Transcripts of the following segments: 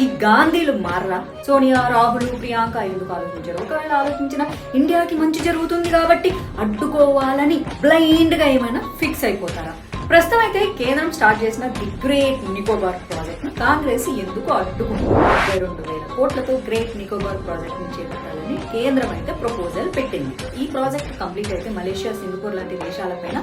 ఈ గాంధీలు మారరా? సోనియా రాహుల్ ప్రియాంక ఎందుకు ఆలోచించారు? ఒకవేళ ఆలోచించిన ఇండియాకి మంచి జరుగుతుంది కాబట్టి అడ్డుకోవాలని బ్లైండ్గా ఏమైనా ఫిక్స్ అయిపోతారా? ప్రస్తుతం అయితే కేంద్రం స్టార్ట్ చేసిన the great Nicobar project Congress ఎందుకు అడ్డుకుంటుంది? రెండు వేల కోట్లతో గ్రేట్ నికోబార్ ప్రాజెక్ట్ని చేపట్టాలని కేంద్రం అయితే ప్రపోజల్ పెట్టింది. ప్రాజెక్ట్ కంప్లీట్ అయితే మలేషియా సింగపూర్ లాంటి దేశాలపైన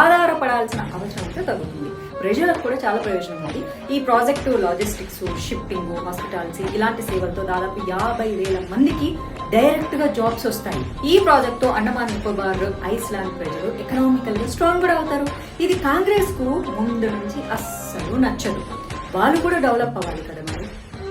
ఆధారపడాల్సిన అవసరం అయితే తగ్గుతుంది. ప్రజలకు కూడా చాలా ప్రయోజనం ఉంది. ఈ ప్రాజెక్టు లాజిస్టిక్స్ షిప్పింగ్ హాస్పిటాలిటీ ఇలాంటి సేవలతో దాదాపు యాభై వేల మందికి డైరెక్ట్గా జాబ్స్ వస్తాయి. ఈ ప్రాజెక్ట్తో అండమాన్ నికోబార్ ఐస్లాండ్ ప్రజలు ఎకనామికల్గా స్ట్రాంగ్ కూడా అవుతారు. ఇది కాంగ్రెస్కు ముందు నుంచి అస్సలు నచ్చదు. వాళ్ళు కూడా డెవలప్ అవ్వాలి కదా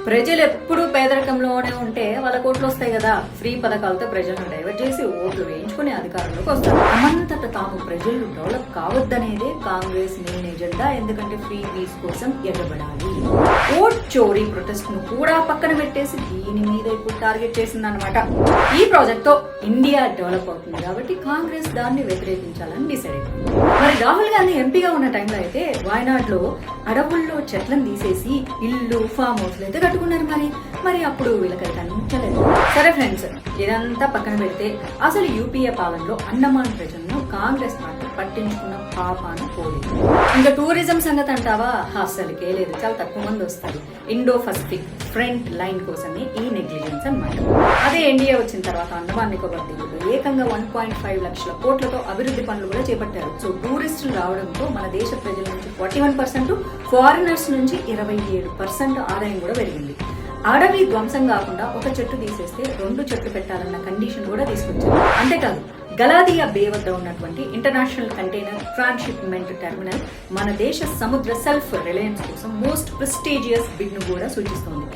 ప్రజలు ఎప్పుడు పేదరికంలోనే ఉంటే వాళ్ళ కోట్లు వస్తాయి కదా. ఫ్రీ పథకాలతో ప్రజలను డైవర్ట్ చేసి ఓట్లు వేయించుకునే అధికారంలోకి వస్తారు. అమంతట తాము ప్రజలు డెవలప్ కావద్దనేదే కాంగ్రెస్ మెయిన్ ఎజెండా. ఎందుకంటే ఫ్రీ పీస్ కోసం ఎగబడాలి. ఓట్ చోరీ ప్రొటెస్ట్ను కూడా పక్కన పెట్టేసి దీని మీద ఇప్పుడు టార్గెట్ చేసింది అనమాట ఈ ప్రాజెక్ట్తో ఇండియా డెవలప్ అవుతుంది కాబట్టి కాంగ్రెస్ దాన్ని వ్యతిరేకించాలని డిసైడ్ అయింది మరి రాహుల్ గాంధీ ఎంపీగా ఉన్న టైంలో అయితే వాయనాడ్లో అడవుల్లో చెట్లను తీసేసి ఇల్లు ఫామ్ హౌస్లు అయితే కట్టుకున్నారు మరి. మరి అప్పుడు వీళ్ళకి అనిపించలేదు సరే ఫ్రెండ్స్ ఇదంతా పక్కన పెడితే అసలు యూపీఏ పాలనలో అండమాన్ ప్రజలను కాంగ్రెస్ పార్టీ పట్టించుకున్న పాపాన పోలేదు. ఇంకా టూరిజం సంగతి అంటావా? అసలుకే లేదు చాలా తక్కువ మంది వస్తారు. ఇండో పసిఫిక్ ఫ్రంట్ లైన్ కోసమే ఈ నెగ్లిజెన్స్ అనమాట అదే ఎన్డీఏ వచ్చిన తర్వాత అండమాన్ నికోబార్ దీవులు ఏకంగా వన్ పాయింట్ ఫైవ్ లక్షల కోట్లతో అభివృద్ధి పనులు కూడా చేపట్టారు. సో టూరిస్టులు రావడంతో మన దేశ ప్రజల నుంచి ఫార్టీ వన్ పర్సెంట్ ఫారినర్స్ నుంచి ఇరవై ఏడు పర్సెంట్ ఆదాయం కూడా పెరిగింది. అడవి ధ్వంసం కాకుండా ఒక చెట్టు తీసేస్తే రెండు చెట్లు పెట్టాలన్న కండిషన్ కూడా తీసుకొచ్చారు. అంతేకాదు గలాదియా బే వద్ద ఉన్నటువంటి ఇంటర్నేషనల్ కంటైనర్ ట్రాన్స్షిప్మెంట్ టెర్మినల్ మన దేశ సముద్ర సెల్ఫ్ రిలయన్స్ కోసం మోస్ట్ ప్రెస్టీజియస్ బిడ్ను కూడా సూచిస్తోంది.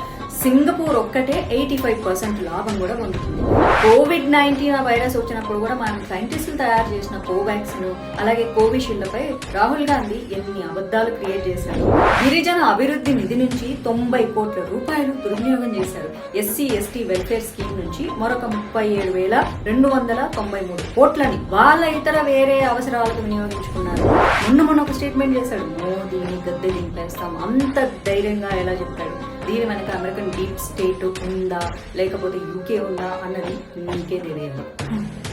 సింగపూర్ ఒక్కటే ఎయిటీ ఫైవ్ పర్సెంట్ లాభం కూడా పొందుతుంది. కోవిడ్ నైన్టీన్ వైరస్ వచ్చినప్పుడు కూడా మనం సైంటిస్టులు తయారు చేసిన కోవాక్సిన్ అలాగే కోవిషీల్డ్పై రాహుల్ గాంధీ ఎన్ని అబద్ధాలు క్రియేట్ చేశారు. గిరిజన అభివృద్ధి నిధి నుంచి తొంభై కోట్ల రూపాయలు దుర్వినియోగం చేశారు. ఎస్సీ ఎస్టీ వెల్ఫేర్ స్కీమ్ నుంచి మరొక ముప్పై ఏడు వేల రెండు వందల తొంభై మూడు కోట్లని వాళ్ళ ఇతర వేరే అవసరాలకు వినియోగించుకున్నారు. మొన్న మొన్న ఒక స్టేట్మెంట్ చేశాడు మోదీని గద్దె దింపేస్తాం. అంత ధైర్యంగా ఎలా చెప్తాడు? దీని వెనక అమెరికన్ డీప్ స్టేట్ ఉందా లేకపోతే యూకే ఉందా అన్నది నీకే తెలియదు.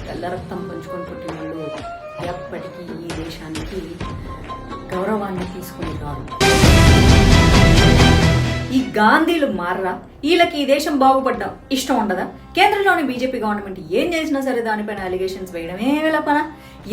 తెల్ల రక్తం పంచుకొని పుట్టిన వాళ్ళు ఎప్పటికీ ఈ దేశానికి గౌరవాన్ని తీసుకుని రారు ఈ గాంధీలు మారరా? వీళ్ళకి ఈ దేశం బాగుపడ్డం? ఇష్టం ఉండదా? కేంద్రంలోని బీజేపీ గవర్నమెంట్ ఏం చేసినా సరే దానిపైన అలిగేషన్స్ వేయడమే వెళ్ళపన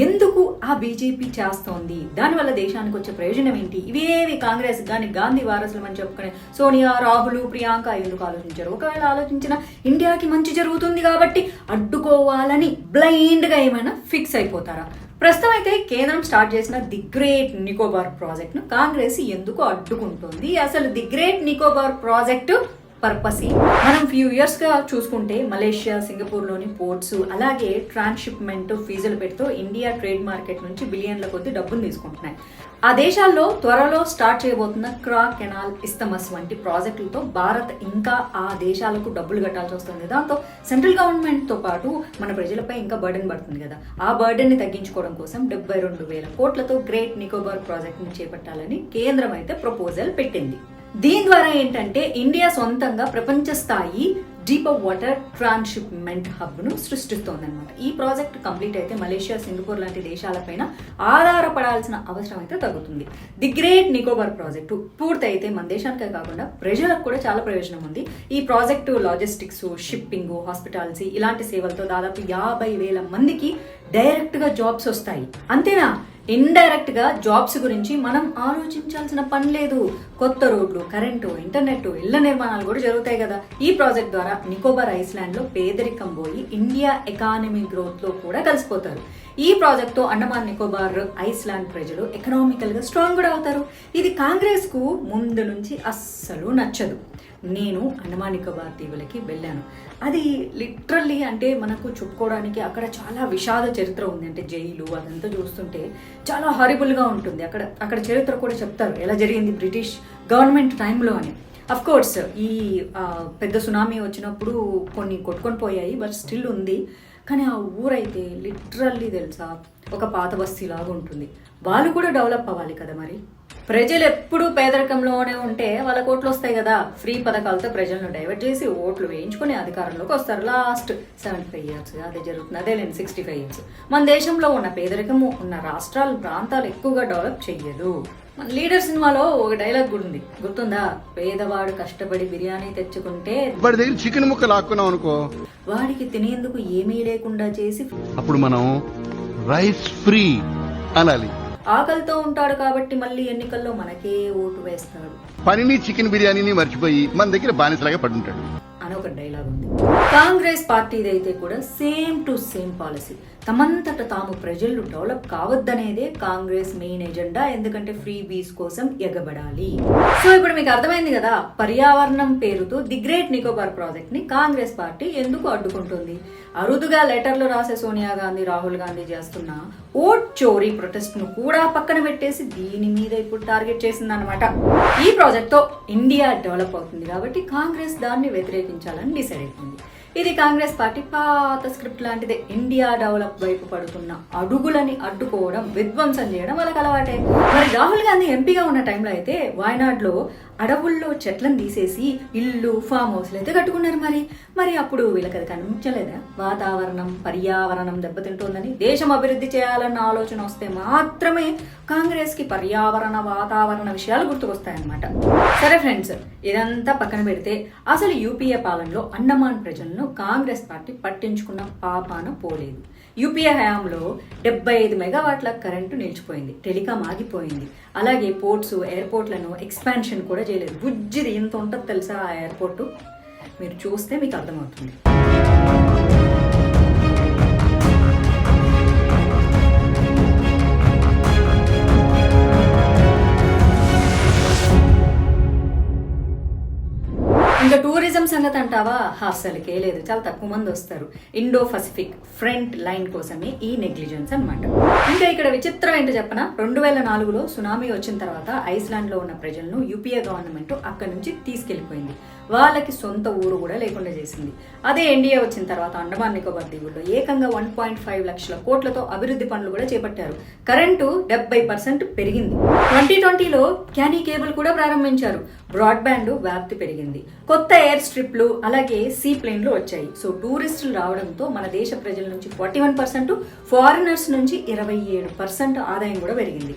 ఎందుకు ఆ బీజేపీ చేస్తోంది? దానివల్ల దేశానికి వచ్చే ప్రయోజనం ఏంటి? ఇవేవి కాంగ్రెస్ కానీ గాంధీ వారసులు అని చెప్పుకునే సోనియా రాహుల్ ప్రియాంక ఎందుకు ఆలోచించారు? ఒకవేళ ఆలోచించిన ఇండియాకి మంచి జరుగుతుంది కాబట్టి అడ్డుకోవాలని బ్లైండ్గా ఏమైనా ఫిక్స్ అయిపోతారా? ప్రస్తుతం అయితే కేంద్రం స్టార్ట్ చేసిన ది గ్రేట్ నికోబార్ ప్రాజెక్ట్ను కాంగ్రెస్ ఎందుకు అడ్డుకుంటుంది? అసలు the great Nicobar project purpose. మనం ఫ్యూ ఇయర్స్గా చూసుకుంటే మలేషియా సింగపూర్లోని పోర్ట్స్ అలాగే ట్రాన్స్షిప్మెంట్ ఫీజులు పెడుతూ ఇండియా ట్రేడ్ మార్కెట్ నుంచి బిలియన్ల కొద్ది డబ్బులు తీసుకుంటున్నాయి. ఆ దేశాల్లో త్వరలో స్టార్ట్ చేయబోతున్న క్రా కెనాల్ ఇస్తమస్ వంటి ప్రాజెక్టులతో భారత్ ఇంకా ఆ దేశాలకు డబ్బులు కట్టాల్సి వస్తుంది. దాంతో సెంట్రల్ గవర్నమెంట్తో పాటు మన ప్రజలపై ఇంకా బర్డెన్ పడుతుంది కదా. ఆ బర్డెన్ని తగ్గించుకోవడం కోసం డెబ్బై రెండు వేల కోట్లతో గ్రేట్ నికోబార్ ప్రాజెక్ట్ని చేపట్టాలని కేంద్రం అయితే ప్రపోజల్ పెట్టింది. దీని ద్వారా ఏంటంటే ఇండియా సొంతంగా ప్రపంచ స్థాయి డీపర్ వాటర్ ట్రాన్స్షిప్మెంట్ హబ్ను సృష్టిస్తోందన్నమాట. ఈ ప్రాజెక్ట్ కంప్లీట్ అయితే మలేషియా సింగపూర్ లాంటి దేశాలపైన ఆధారపడాల్సిన అవసరం అయితే తగ్గుతుంది. ది గ్రేట్ నికోబార్ ప్రాజెక్టు పూర్తయితే మన దేశానికే కాకుండా ప్రజలకు కూడా చాలా ప్రయోజనం ఉంది. ఈ ప్రాజెక్టు లాజిస్టిక్స్ షిప్పింగ్ హాస్పిటాలిటీ ఇలాంటి సేవలతో దాదాపు యాభై వేల మందికి డైరెక్ట్గా జాబ్స్ వస్తాయి. అంతేనా? ఇండైరెక్ట్గా జాబ్స్ గురించి మనం ఆలోచించాల్సిన పని లేదు. కొత్త రోడ్లు కరెంటు ఇంటర్నెట్ ఇళ్ళ నిర్మాణాలు కూడా జరుగుతాయి కదా. ఈ ప్రాజెక్ట్ ద్వారా నికోబార్ ఐస్లాండ్లో పేదరికం పోయి ఇండియా ఎకానమీ గ్రోత్లో కూడా కలిసిపోతారు. ఈ ప్రాజెక్ట్తో అండమాన్ నికోబార్ ఐస్లాండ్ ప్రజలు ఎకనామికల్గా స్ట్రాంగ్ కూడా అవుతారు. ఇది కాంగ్రెస్కు ముందు నుంచి అస్సలు నచ్చదు. నేను అండమాన్ నికోబార్ దీవులకి వెళ్ళాను. అది లిటరల్లీ అంటే మనకు చెప్పుకోవడానికి అక్కడ చాలా విషాద చరిత్ర ఉంది. అంటే జైలు అదంతా చూస్తుంటే చాలా హారిబుల్గా ఉంటుంది. అక్కడ అక్కడ చరిత్ర కూడా చెప్తారు. ఎలా జరిగింది బ్రిటిష్ గవర్నమెంట్ టైంలో అని అఫ్ కోర్స్ ఈ పెద్ద సునామీ వచ్చినప్పుడు కొన్ని కొట్టుకొని పోయాయి బట్ స్టిల్ ఉంది. కానీ ఆ ఊరైతే లిటరల్లీ తెలుసా ఒక పాత బస్తీ లాగా ఉంటుంది. వాళ్ళు కూడా డెవలప్ అవ్వాలి కదా మరి. ప్రజలు ఎప్పుడూ పేదరికంలోనే ఉంటే వాళ్ళ ఓట్లు వస్తాయి కదా. ఫ్రీ పథకాలతో ప్రజలను డైవర్ట్ చేసి ఓట్లు వేయించుకుని అధికారంలోకి వస్తారు. లాస్ట్ సెవెంటీ ఫైవ్ ఇయర్స్ అదే జరుగుతుంది. అదే లేని సిక్స్టీ ఫైవ్ ఇయర్స్ మన దేశంలో ఉన్న పేదరికము ఉన్న రాష్ట్రాలు ప్రాంతాలు ఎక్కువగా డెవలప్ చెయ్యదు. మన లీడర్ సినిమాలో ఒక డైలాగ్ కూడా ఉంది. గుర్తుందా? పేదవాడు కష్టపడి బిర్యానీ తెచ్చుకుంటే వాడి దగ్గర చికెన్ ముక్క లాక్కున్నాం అనుకో. వాడికి తినేందుకు ఏమీ లేకుండా చేసి అప్పుడు మనం రైస్ ఫ్రీ అనాలి. ఆకలితో ఉంటాడు కాబట్టి మళ్ళీ ఎన్నికల్లో మనకే ఓటు వేస్తాడు. పనిని చికెన్ బిర్యానీని మర్చిపోయి మన దగ్గర బానిసలాగా పడుంటాడు. అని ఒక డైలాగ్ ఉంది. కాంగ్రెస్ పార్టీది అయితే కూడా సేమ్ టు సేమ్ పాలసీ. తమంతట తాము ప్రజలు డెవలప్ కావద్దనేదే కాంగ్రెస్ మెయిన్ ఎజెండా. ఎందుకంటే ఫ్రీ బీస్ కోసం ఎగబడాలి. సో ఇప్పుడు మీకు అర్థమైంది కదా పర్యావరణం పేరుతో ది గ్రేట్ నికోబార్ ప్రాజెక్ట్ని కాంగ్రెస్ పార్టీ ఎందుకు అడ్డుకుంటుంది? అరుదుగా లెటర్లు రాసే సోనియా గాంధీ రాహుల్ గాంధీ చేస్తున్న ఓట్ చోరీ ప్రొటెస్ట్ను కూడా పక్కన పెట్టేసి దీని మీద ఇప్పుడు టార్గెట్ చేసిందనమాట ఈ ప్రాజెక్ట్తో ఇండియా డెవలప్ అవుతుంది కాబట్టి కాంగ్రెస్ దాన్ని వ్యతిరేకించాలని డిసైడ్ అవుతుంది ఇది కాంగ్రెస్ పార్టీ పాత స్క్రిప్ట్ లాంటిదే. ఇండియా డెవలప్ వైపు పడుతున్న అడుగులని అడ్డుకోవడం విధ్వంసం చేయడం వాళ్ళకి అలవాటే. మరి రాహుల్ గాంధీ ఎంపీగా ఉన్న టైంలో అయితే వాయనాడ్లో అడవుల్లో చెట్లను తీసేసి ఇల్లు ఫామ్ హౌస్లు అయితే కట్టుకున్నారు మరి. మరి అప్పుడు వీళ్ళకి అది కనిపించలేదా? వాతావరణం పర్యావరణం దెబ్బతింటుందని దేశం అభివృద్ధి చేయాలన్న ఆలోచన వస్తే మాత్రమే కాంగ్రెస్కి పర్యావరణ వాతావరణ విషయాలు గుర్తుకొస్తాయన్నమాట. సరే ఫ్రెండ్స్ ఇదంతా పక్కన పెడితే అసలు యూపీఏ పాలనలో అండమాన్ ప్రజలను కాంగ్రెస్ పార్టీ పట్టించుకున్న పాపాన పోలేదు. యూపీఏ హయాంలో డెబ్బై ఐదు మెగావాట్ల కరెంటు నిలిచిపోయింది. టెలికాం ఆగిపోయింది. అలాగే పోర్ట్స్ ఎయిర్పోర్ట్లను ఎక్స్పాన్షన్ కూడా చేయలేదు. బుజ్జిది ఎంత ఉంటుంది తెలుసా ఆ ఎయిర్పోర్టు? మీరు చూస్తే మీకు అర్థమవుతుంది. టూరిజం సంగతి అంటావా? అస్సలకే లేదు చాలా తక్కువ మంది వస్తారు. ఇండో పసిఫిక్ ఫ్రంట్ లైన్ కోసమే ఈ నెగ్లిజెన్స్ అన్నమాట. ఇంకా ఇక్కడ విచిత్రం ఏంటో చెప్పన? రెండు వేల నాలుగులో సునామీ వచ్చిన తర్వాత ఐస్లాండ్లో ఉన్న ప్రజలను యూపీఏ గవర్నమెంట్ అక్కడి నుంచి తీసుకెళ్ళిపోయింది వాళ్ళకి సొంత ఊరు కూడా లేకుండా చేసింది. అదే ఎన్డీఏ వచ్చిన తర్వాత అండమాన్ నికోబార్ దీవుల్లో ఏకంగా వన్ పాయింట్ ఫైవ్ లక్షల కోట్లతో అభివృద్ధి పనులు కూడా చేపట్టారు. కరెంటు డెబ్బై పర్సెంట్ పెరిగింది. ట్వంటీ ట్వంటీలో క్యానీ కేబుల్ కూడా ప్రారంభించారు. బ్రాడ్బ్యాండ్ వ్యాప్తి పెరిగింది. కొత్త ఎయిర్ స్ట్రిప్లు అలాగే సీ ప్లేన్లు వచ్చాయి. సో టూరిస్టులు రావడంతో మన దేశ ప్రజల నుంచి ఫార్టీ వన్ పర్సెంట్ ఫారినర్స్ నుంచి ఇరవై ఏడు పర్సెంట్ ఆదాయం కూడా పెరిగింది.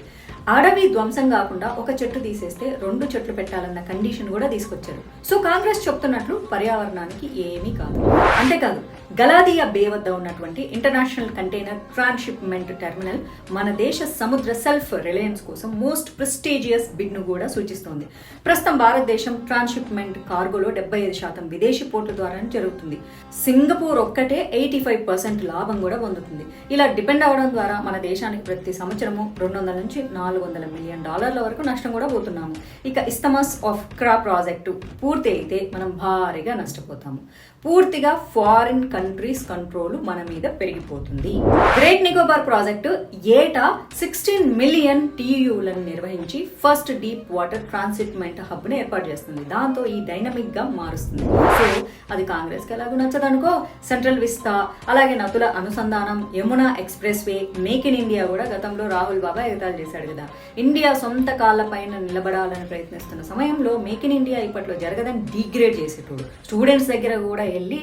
అడవి ధ్వంసం కాకుండా ఒక చెట్టు తీసేస్తే రెండు చెట్లు పెట్టాలన్న కండిషన్ కూడా తీసుకొచ్చారు. సో కాంగ్రెస్ చెప్తున్నట్లు పర్యావరణానికి ఏమీ కాదు. అంతేకాదు గలాదియా బే వద్ద ఉన్నటువంటి ఇంటర్నేషనల్ కంటైనర్ ట్రాన్స్షిప్మెంట్ టెర్మినల్ మన దేశ సముద్ర సెల్ఫ్ రిలయన్స్ కోసం మోస్ట్ ప్రెస్టీజియస్ బిడ్ను కూడా సూచిస్తోంది. ప్రస్తుతం భారతదేశం ట్రాన్స్షిప్మెంట్ కార్గోలో డెబ్బై ఐదు శాతం విదేశీ పోర్టు ద్వారా జరుగుతుంది. సింగపూర్ ఒక్కటే ఎయిటీ ఫైవ్ పర్సెంట్ లాభం కూడా పొందుతుంది. ఇలా డిపెండ్ అవడం ద్వారా మన దేశానికి ప్రతి సంవత్సరము రెండు వందల నుంచి నాలుగు వందల మిలియన్ డాలర్ల వరకు నష్టం కూడా పోతున్నాము. ఇక ఇస్తమస్ ఆఫ్ క్రా ప్రాజెక్టు పూర్తి అయితే మనం భారీగా నష్టపోతాము. పూర్తిగా ఫారిన్ కంట్రీస్ కంట్రోల్ మన మీద పెరిగిపోతుంది. గ్రేట్ నికోబార్ ప్రాజెక్టు ఏటా సిక్స్టీన్ మిలియన్ టీయూలను నిర్వహించి ఫస్ట్ డీప్ వాటర్ ట్రాన్సిట్మెంట్ హబ్ని ఏర్పాటు చేస్తుంది. దాంతో ఈ డైనమిక్గా మారుస్తుంది. సో అది కాంగ్రెస్కి ఎలాగో నచ్చదనుకో సెంట్రల్ విస్తా అలాగే నదుల అనుసంధానం Yamuna expressway make in India కూడా గతంలో రాహుల్ బాబా ఎగతాలు చేశాడు కదా. ఇండియా సొంత కాళ్ళపైన నిలబడాలని ప్రయత్నిస్తున్న సమయంలో మేక్ ఇన్ ఇండియా ఇప్పట్లో జరగదని డిగ్రేడ్ చేసేటోడు. స్టూడెంట్స్ దగ్గర కూడా వెళ్ళి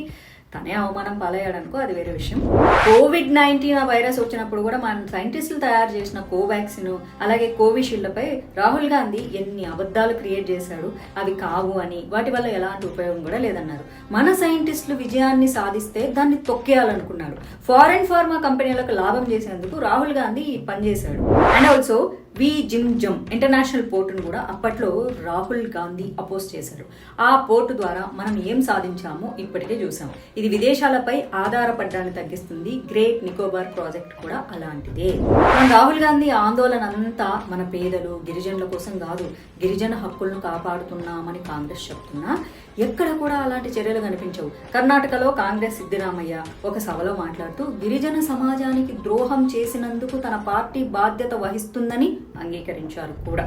తనే అవమానం పాలయ్యాడనుకో అది వేరే విషయం. కోవిడ్ నైన్టీన్ ఆ వైరస్ వచ్చినప్పుడు కూడా మన సైంటిస్టులు తయారు చేసిన కోవాక్సిన్ అలాగే కోవిషీల్డ్పై రాహుల్ గాంధీ ఎన్ని అబద్ధాలు క్రియేట్ చేశాడు అవి కావు అని వాటి వల్ల ఎలాంటి ఉపయోగం కూడా లేదన్నారు. మన సైంటిస్టులు విజయాన్ని సాధిస్తే దాన్ని తొక్కేయాలనుకున్నాడు. ఫారెన్ ఫార్మా కంపెనీలకు లాభం చేసేందుకు రాహుల్ గాంధీ పనిచేశాడు. And also Vizhinjam international పోర్టును కూడా అప్పట్లో రాహుల్ గాంధీ అపోజ్ చేశారు. ఆ పోర్టు ద్వారా మనం ఏం సాధించామో ఇప్పటికే చూసాం ఇది విదేశాలపై ఆధారపడ్డాన్ని తగ్గిస్తుంది. గ్రేట్ నికోబార్ ప్రాజెక్ట్ కూడా అలాంటిదే. మన రాహుల్ గాంధీ ఆందోళన అంతా మన పేదలు గిరిజనుల కోసం కాదు గిరిజన హక్కులను కాపాడుతున్నామని కాంగ్రెస్ చెప్తున్నా. ఎక్కడ కూడా అలాంటి చర్యలు కనిపించవు. కర్ణాటకలో కాంగ్రెస్ సిద్దిరామయ్య ఒక సభలో మాట్లాడుతూ గిరిజన సమాజానికి ద్రోహం చేసినందుకు తన పార్టీ బాధ్యత వహిస్తుందని అంగీకరించారు కూడా.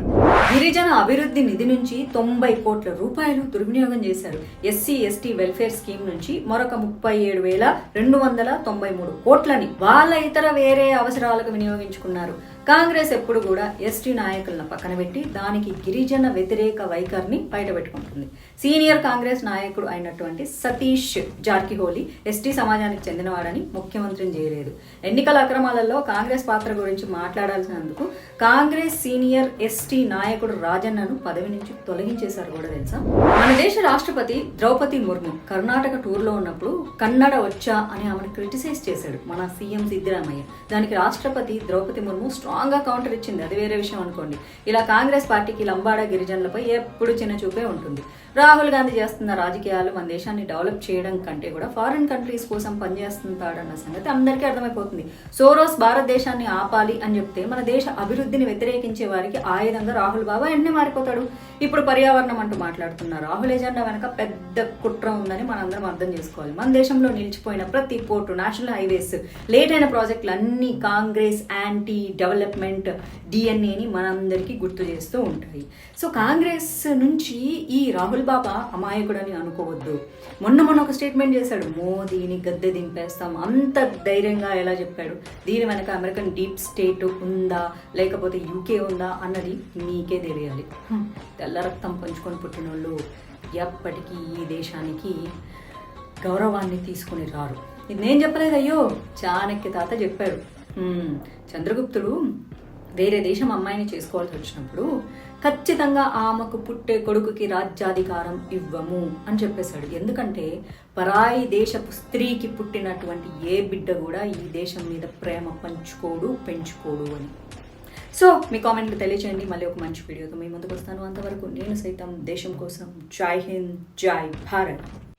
గిరిజన అభివృద్ధి నిధి నుంచి తొంభై కోట్ల రూపాయలు దుర్వినియోగం చేశారు. ఎస్సీ ఎస్టీ వెల్ఫేర్ స్కీమ్ నుంచి మరొక ముప్పై ఏడు వేల రెండు వందల తొంభై మూడు కోట్లని వాళ్ళ ఇతర వేరే అవసరాలకు వినియోగించుకున్నారు. కాంగ్రెస్ ఎప్పుడు కూడా ఎస్టీ నాయకులను పక్కన పెట్టి దానికి గిరిజన వ్యతిరేక వైఖరిని బయటపెట్టుకుంటుంది. సీనియర్ కాంగ్రెస్ నాయకుడు అయినటువంటి సతీష్ జార్కిహోలీ ఎస్టీ సమాజానికి చెందినవాడని ముఖ్యమంత్రిని చేయలేదు. ఎన్నికల అక్రమాలలో కాంగ్రెస్ పాత్ర గురించి మాట్లాడాల్సినందుకు కాంగ్రెస్ సీనియర్ ఎస్టీ నాయకుడు రాజన్నను పదవి నుంచి తొలగించేశారు కూడా తెలుసా? మన దేశ రాష్ట్రపతి ద్రౌపది ముర్ము కర్ణాటక టూర్లో ఉన్నప్పుడు కన్నడ వచ్చా అని ఆమెను క్రిటిసైజ్ చేశాడు మన సీఎం సిద్ధరామయ్య. దానికి రాష్ట్రపతి ద్రౌపది ముర్ము స్ట్రాంగ్ గా కౌంటర్ ఇచ్చింది. అది వేరే విషయం అనుకోండి. ఇలా కాంగ్రెస్ పార్టీకి లంబాడ గిరిజనులపై ఎప్పుడు చిన్న చూపే ఉంటుంది. రాహుల్ గాంధీ చేస్తున్న రాజకీయాలు మన దేశాన్ని డెవలప్ చేయడం కంటే కూడా ఫారిన్ కంట్రీస్ కోసం పనిచేస్తుంటాడన్న సంగతి అందరికీ అర్థమైపోతుంది. సోరోస్ భారతదేశాన్ని ఆపాలి అని చెప్తే మన దేశ అభివృద్ధిని వ్యతిరేకించే వారికి ఆయుధంగా రాహుల్ బాబా ఎన్నే మారిపోతాడు? ఇప్పుడు పర్యావరణం అంటూ మాట్లాడుతున్న రాహుల్ ఎజెండా వెనక పెద్ద కుట్ర ఉందని మనందరం అర్థం చేసుకోవాలి. మన దేశంలో నిలిచిపోయిన ప్రతి పోర్టు నేషనల్ హైవేస్ లేట్ అయిన ప్రాజెక్టులు అన్ని కాంగ్రెస్ యాంటీ డెవలప్ డెవలప్మెంట్ డిఎన్ఏని మనందరికీ గుర్తు చేస్తూ ఉంటాయి. సో కాంగ్రెస్ నుంచి ఈ రాహుల్ బాబా అమాయకుడని అనుకోవద్దు. మొన్న మొన్న ఒక స్టేట్మెంట్ చేశాడు మోదీని గద్దె దింపేస్తాం. అంత ధైర్యంగా ఎలా చెప్పాడు? దీని వెనక అమెరికన్ డీప్ స్టేట్ ఉందా? లేకపోతే యూకే ఉందా? అన్నది మీకే తెలియాలి. తెల్ల రక్తం పంచుకొని పుట్టినోళ్ళు ఎప్పటికీ ఈ దేశానికి గౌరవాన్ని తీసుకుని రారు. ఇది నేను చెప్పలేదు అయ్యో! చాణక్య తాత చెప్పాడు. చంద్రగుప్తుడు వేరే దేశం అమ్మాయిని చేసుకోవాల్సి వచ్చినప్పుడు ఖచ్చితంగా ఆమెకు పుట్టే కొడుకుకి రాజ్యాధికారం ఇవ్వము అని చెప్పేశాడు. ఎందుకంటే పరాయి దేశపు స్త్రీకి పుట్టినటువంటి ఏ బిడ్డ కూడా ఈ దేశం మీద ప్రేమ పంచుకోడు పెంచుకోడు అని. సో మీ కామెంట్లు తెలియచేయండి. మళ్ళీ ఒక మంచి వీడియోతో మీ ముందుకు వస్తాను. అంతవరకు నేను సైతం దేశం కోసం. జై హింద్ జై భారత్.